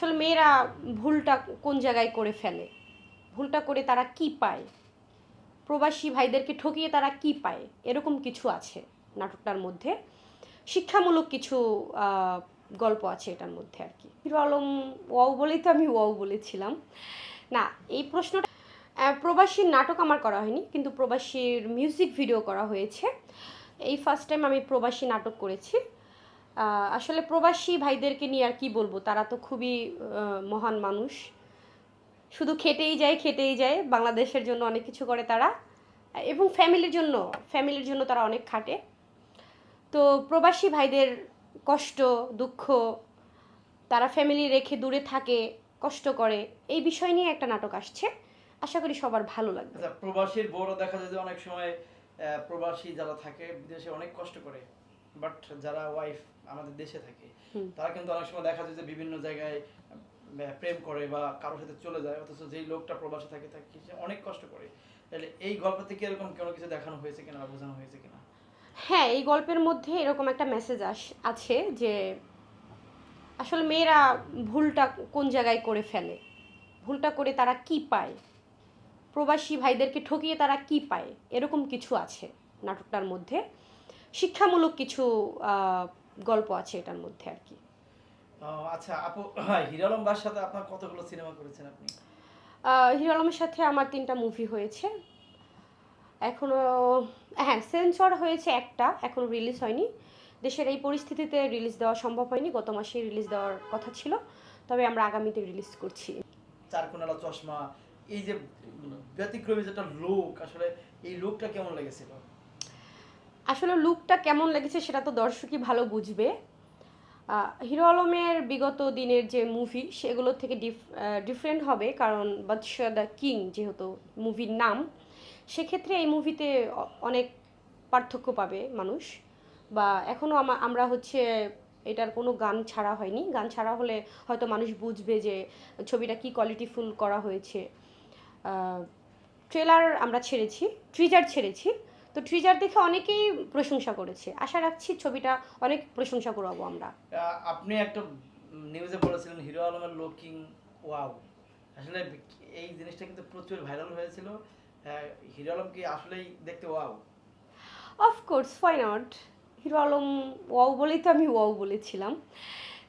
আসলে মেয়েরা ভুলটা কোন জায়গায় করে ফেলে? ভুলটা করে তারা কি পায়? প্রবাসী ভাইদেরকে ঠকিয়ে তারা কি পায়? এরকম কিছু আছে নাটকটার মধ্যে। শিক্ষামূলক কিছু গল্প আছে এটার মধ্যে আর কি। হিরো আলম, ওয়াও বলেই তো আমি ওয়াও বলেছিলাম। না, এই প্রশ্নটা প্রবাসীর নাটক আমার করা হয়নি, কিন্তু প্রবাসীর মিউজিক ভিডিও করা হয়েছে। এই ফার্স্ট টাইম আমি প্রবাসী নাটক করেছি। আসলে প্রবাসী ভাইদেরকে নিয়ে আর কি বলব? তারা তো খুবই মহান মানুষ। শুধু খেটেই যায় খেটেই যায়। বাংলাদেশের জন্য অনেক কিছু করে তারা। এবং ফ্যামিলির জন্য ফ্যামিলির জন্য তারা অনেক খাটে। তো প্রবাসী ভাইদের কষ্ট, দুঃখ, তারা ফ্যামিলি রেখে দূরে থাকে, কষ্ট করে, এই বিষয় নিয়ে একটা নাটক আসছে। আশা করি সবার ভালো লাগবে। আচ্ছা প্রবাসীর বড় দেখা যায় যে অনেক সময় প্রবাসী যারা থাকে, বিদেশে অনেক কষ্ট করে। বাট যারা ওয়াইফ আমাদের দেশে থাকে তারা কিন্তু অনেক সময় দেখা যায় যে বিভিন্ন জায়গায় প্রেম করে বা কারোর সাথে চলে যায় অথচ যেই লোকটা প্রবাসী থাকে তাকে সে অনেক কষ্ট করে। তাহলে এই গল্প থেকে এরকম কোনো কিছু দেখানো হয়েছে কিনা বা বোঝানো হয়েছে কিনা? হ্যাঁ এই গল্পের মধ্যে এরকম একটা মেসেজ আস আছে যে আসলে মেয়েরা ভুলটা কোন জায়গায় করে ফেলে? ভুলটা করে তারা কি পায়? প্রবাসী ভাইদেরকে ঠকিয়ে তারা কি পায়? এরকম কিছু আছে নাটকটার মধ্যে। শিক্ষামূলক কিছু গল্প আছে এটার মধ্যে আর কি। আচ্ছা আপু হ্যাঁ হিরো আলম সাথে আপনার কতগুলো সিনেমা করেছেন আপনি? আহ, হিরো আলমের সাথে আমার তিনটা মুভি হয়েছে। এখনও হ্যাঁ সেন্সর হয়েছে একটা এখনও রিলিজ হয়নি। দেশের এই পরিস্থিতিতে রিলিজ দেওয়া সম্ভব হয়নি গত মাসে রিলিজ দেওয়ার কথা ছিল। তবে আমরা আগামীতে রিলিজ করছি। চারকোনালা চশমা এই যে ব্যতিক্রমী যেটা লোক আসলে এই লোকটা কেমন লেগেছিল? আসলে লুকটা কেমন লেগেছে সেটা তো দর্শকই ভালো বুঝবে। হিরো আলমের বিগত দিনের যে মুভি সেগুলো থেকে ডিফ ডিফারেন্ট হবে কারণ বাদশাহ দ্য কিং যেহেতু মুভির নাম, সেক্ষেত্রে এই মুভিতে অনেক পার্থক্য পাবে মানুষ। বা এখনও আমরা হচ্ছে এটার কোনো গান ছাড়া হয়নি। গান ছাড়া হলে হয়তো মানুষ বুঝবে যে ছবিটা কি কোয়ালিটিফুল করা হয়েছে। ট্রেলার আমরা ছেড়েছি ট্রিজার ছেড়েছি। তো ট্রিজার দেখে অনেকেই প্রশংসা করেছে। আশা রাখছি ছবিটা অনেক প্রশংসা করাবো আমরা। আপনি একটা নিউজে বলেছিলেন হিরো আলমের লুকিং ওয়াও আসলে এই জিনিসটা কিন্তু প্রচুর ভাইরাল হয়েছিল। হিরো আলম কি আসলেই দেখতে wow of course why not hero Alam wow বলেই তো আমি ওয়াও বলেছিলাম।